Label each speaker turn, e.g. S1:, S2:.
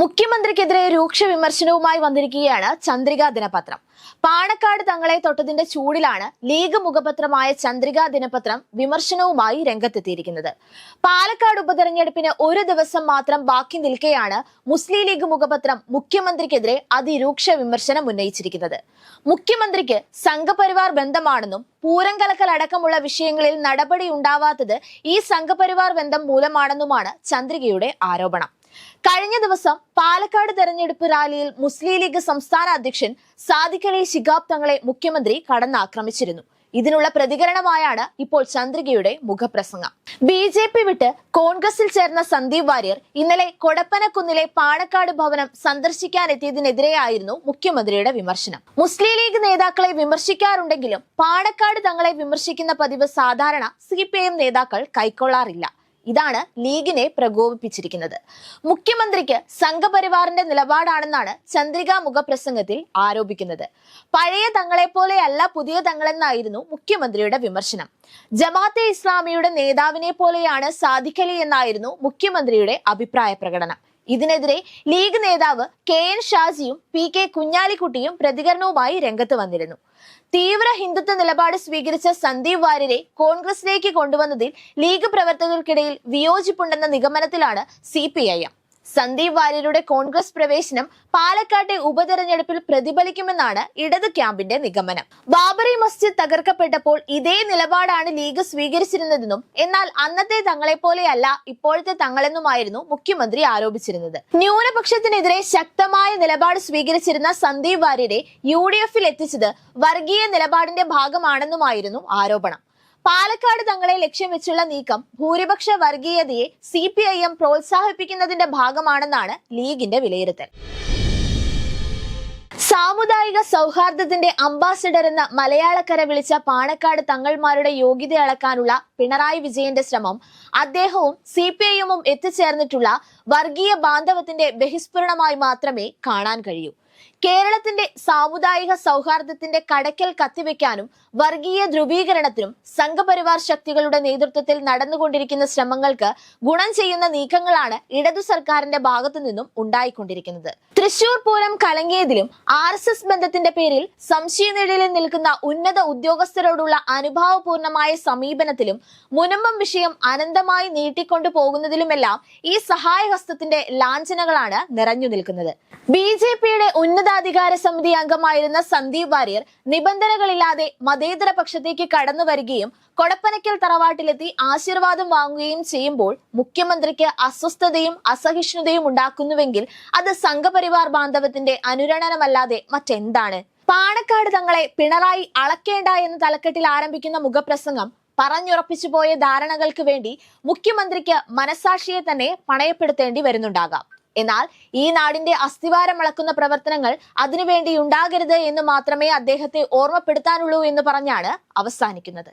S1: മുഖ്യമന്ത്രിക്കെതിരെ രൂക്ഷ വിമർശനവുമായി വന്നിരിക്കുകയാണ് ചന്ദ്രികാ ദിനപത്രം. പാണക്കാട് തങ്ങളെ തൊട്ടതിന്റെ ചൂടിലാണ് ലീഗ് മുഖപത്രമായ ചന്ദ്രികാ ദിനപത്രം വിമർശനവുമായി രംഗത്തെത്തിയിരിക്കുന്നത്. പാലക്കാട് ഉപതെരഞ്ഞെടുപ്പിന് ഒരു ദിവസം മാത്രം ബാക്കി നിൽക്കെയാണ് മുസ്ലിം ലീഗ് മുഖപത്രം മുഖ്യമന്ത്രിക്കെതിരെ അതിരൂക്ഷ വിമർശനം ഉന്നയിച്ചിരിക്കുന്നത്. മുഖ്യമന്ത്രിക്ക് സംഘപരിവാർ ബന്ധമാണെന്നും പൂരം കലക്കൽ അടക്കമുള്ള വിഷയങ്ങളിൽ നടപടി ഉണ്ടാവാത്തത് ഈ സംഘപരിവാർ ബന്ധം മൂലമാണെന്നുമാണ് ചന്ദ്രികയുടെ ആരോപണം. കഴിഞ്ഞ ദിവസം പാലക്കാട് തെരഞ്ഞെടുപ്പ് റാലിയിൽ മുസ്ലിം ലീഗ് സംസ്ഥാന അധ്യക്ഷൻ സാദിഖലി ശിഹാബ് തങ്ങളെ മുഖ്യമന്ത്രി കടന്നാക്രമിച്ചിരുന്നു. ഇതിനുള്ള പ്രതികരണമായാണ് ഇപ്പോൾ ചന്ദ്രികയുടെ മുഖപ്രസംഗം. ബി ജെ പി വിട്ട് കോൺഗ്രസിൽ ചേർന്ന സന്ദീപ് വാര്യർ ഇന്നലെ കൊടപ്പനക്കുന്നിലെ പാണക്കാട് ഭവനം സന്ദർശിക്കാനെത്തിയതിനെതിരെയായിരുന്നു മുഖ്യമന്ത്രിയുടെ വിമർശനം. മുസ്ലിം ലീഗ് നേതാക്കളെ വിമർശിക്കാറുണ്ടെങ്കിലും പാണക്കാട് തങ്ങളെ വിമർശിക്കുന്ന പതിവ് സാധാരണ സി നേതാക്കൾ കൈക്കൊള്ളാറില്ല. ഇതാണ് ലീഗിനെ പ്രകോപിപ്പിച്ചിരിക്കുന്നത്. മുഖ്യമന്ത്രിക്ക് സംഘപരിവാറിന്റെ നിലപാടാണെന്നാണ് ചന്ദ്രിക മുഖപ്രസംഗത്തിൽ ആരോപിക്കുന്നത്. പഴയ തങ്ങളെ പോലെയല്ല പുതിയ തങ്ങളെന്നായിരുന്നു മുഖ്യമന്ത്രിയുടെ വിമർശനം. ജമാഅത്തെ ഇസ്ലാമിയുടെ നേതാവിനെ പോലെയാണ് സാധിക്കലി എന്നായിരുന്നു മുഖ്യമന്ത്രിയുടെ അഭിപ്രായ പ്രകടനം. ഇതിനെതിരെ ലീഗ് നേതാവ് കെ എൻ ഷാജിയും പി കെ കുഞ്ഞാലിക്കുട്ടിയും പ്രതികരണവുമായി രംഗത്ത് വന്നിരുന്നു. തീവ്ര ഹിന്ദുത്വ നിലപാട് സ്വീകരിച്ച സന്ദീപ് വാര്യരെ കോൺഗ്രസിലേക്ക് കൊണ്ടുവന്നതിൽ ലീഗ് പ്രവർത്തകർക്കിടയിൽ വിയോജിപ്പുണ്ടെന്ന നിഗമനത്തിലാണ് C P I M. Sandeep വാര്യരുടെ കോൺഗ്രസ് പ്രവേശനം പാലക്കാട്ടെ ഉപതെരഞ്ഞെടുപ്പിൽ പ്രതിഫലിക്കുമെന്നാണ് ഇടത് ക്യാമ്പിന്റെ നിഗമനം. ബാബറി മസ്ജിദ് തകർക്കപ്പെട്ടപ്പോൾ ഇതേ നിലപാടാണ് ലീഗ് സ്വീകരിച്ചിരുന്നതെന്നും എന്നാൽ അന്നത്തെ തങ്ങളെപ്പോലെയല്ല ഇപ്പോഴത്തെ തങ്ങളെന്നുമായിരുന്നു മുഖ്യമന്ത്രി ആരോപിച്ചിരുന്നത്. ന്യൂനപക്ഷത്തിനെതിരെ ശക്തമായ നിലപാട് സ്വീകരിച്ചിരുന്ന സന്ദീപ് വാര്യരെ യു ഡി എഫിൽ എത്തിച്ചത് വർഗീയ നിലപാടിന്റെ ഭാഗമാണെന്നുമായിരുന്നു ആരോപണം. പാലക്കാട് തങ്ങളെ ലക്ഷ്യം വെച്ചുള്ള നീക്കം ഭൂരിപക്ഷ വർഗീയതയെ സി പി ഐ എം പ്രോത്സാഹിപ്പിക്കുന്നതിന്റെ ഭാഗമാണെന്നാണ് ലീഗിന്റെ വിലയിരുത്തൽ. സാമുദായിക സൗഹാർദ്ദത്തിന്റെ അംബാസിഡർ എന്ന മലയാളക്കര വിളിച്ച പാണക്കാട് തങ്ങൾമാരുടെ യോഗ്യത അളക്കാനുള്ള പിണറായി വിജയന്റെ ശ്രമം അദ്ദേഹവും സി പി ഐ എമ്മും എത്തിച്ചേർന്നിട്ടുള്ള വർഗീയ ബാന്ധവത്തിന്റെ ബഹിസ്ഫുരണമായി മാത്രമേ കാണാൻ കഴിയൂ. കേരളത്തിന്റെ സാമുദായിക സൗഹാർദ്ദത്തിന്റെ കടക്കൽ കത്തിവെക്കാനും വർഗീയ ധ്രുവീകരണത്തിനും സംഘപരിവാർ ശക്തികളുടെ നേതൃത്വത്തിൽ നടന്നുകൊണ്ടിരിക്കുന്ന ശ്രമങ്ങൾക്ക് ഗുണം ചെയ്യുന്ന നീക്കങ്ങളാണ് ഇടതു സർക്കാരിന്റെ ഭാഗത്തു നിന്നും ഉണ്ടായിക്കൊണ്ടിരിക്കുന്നത്. തൃശൂർ പൂരം കലങ്ങിയതിലും ആർ എസ് എസ് ബന്ധത്തിന്റെ പേരിൽ സംശയനിഴലിൽ നിൽക്കുന്ന ഉന്നത ഉദ്യോഗസ്ഥരോടുള്ള അനുഭാവപൂർണമായ സമീപനത്തിലും മുനമ്പം വിഷയം അനന്തമായി നീട്ടിക്കൊണ്ടു പോകുന്നതിലുമെല്ലാം ഈ സഹായഹസ്തത്തിന്റെ ലാഞ്ചനകളാണ് നിറഞ്ഞു നിൽക്കുന്നത്. ബി ജെ പിയുടെ ഉന്നതാധികാര സമിതി അംഗമായിരുന്ന സന്ദീപ് വാര്യർ നിബന്ധനകളില്ലാതെ മതേതര പക്ഷത്തേക്ക് കടന്നു വരികയും കൊടപ്പനയ്ക്കൽ തറവാട്ടിലെത്തി ആശീർവാദം വാങ്ങുകയും ചെയ്യുമ്പോൾ മുഖ്യമന്ത്രിക്ക് അസ്വസ്ഥതയും അസഹിഷ്ണുതയും ഉണ്ടാക്കുന്നുവെങ്കിൽ അത് സംഘപരിവാർ ബാന്ധവത്തിന്റെ അനുരണനമല്ലാതെ മറ്റെന്താണ്? പാണക്കാട് തങ്ങളെ പിണറായി അളക്കേണ്ട എന്ന തലക്കെട്ടിൽ ആരംഭിക്കുന്ന മുഖപ്രസംഗം പറഞ്ഞുറപ്പിച്ചു പോയ ധാരണകൾക്ക് വേണ്ടി മുഖ്യമന്ത്രിക്ക് മനസാക്ഷിയെ തന്നെ പണയപ്പെടുത്തേണ്ടി വരുന്നുണ്ടാകാം. എന്നാൽ ഈ നാടിന്റെ അസ്ഥിവാരം അളക്കുന്ന പ്രവർത്തനങ്ങൾ അതിനുവേണ്ടി ഉണ്ടാകരുത് എന്ന് മാത്രമേ അദ്ദേഹത്തെ ഓർമ്മപ്പെടുത്താനുള്ളൂ എന്ന് പറഞ്ഞാണ് അവസാനിക്കുന്നത്.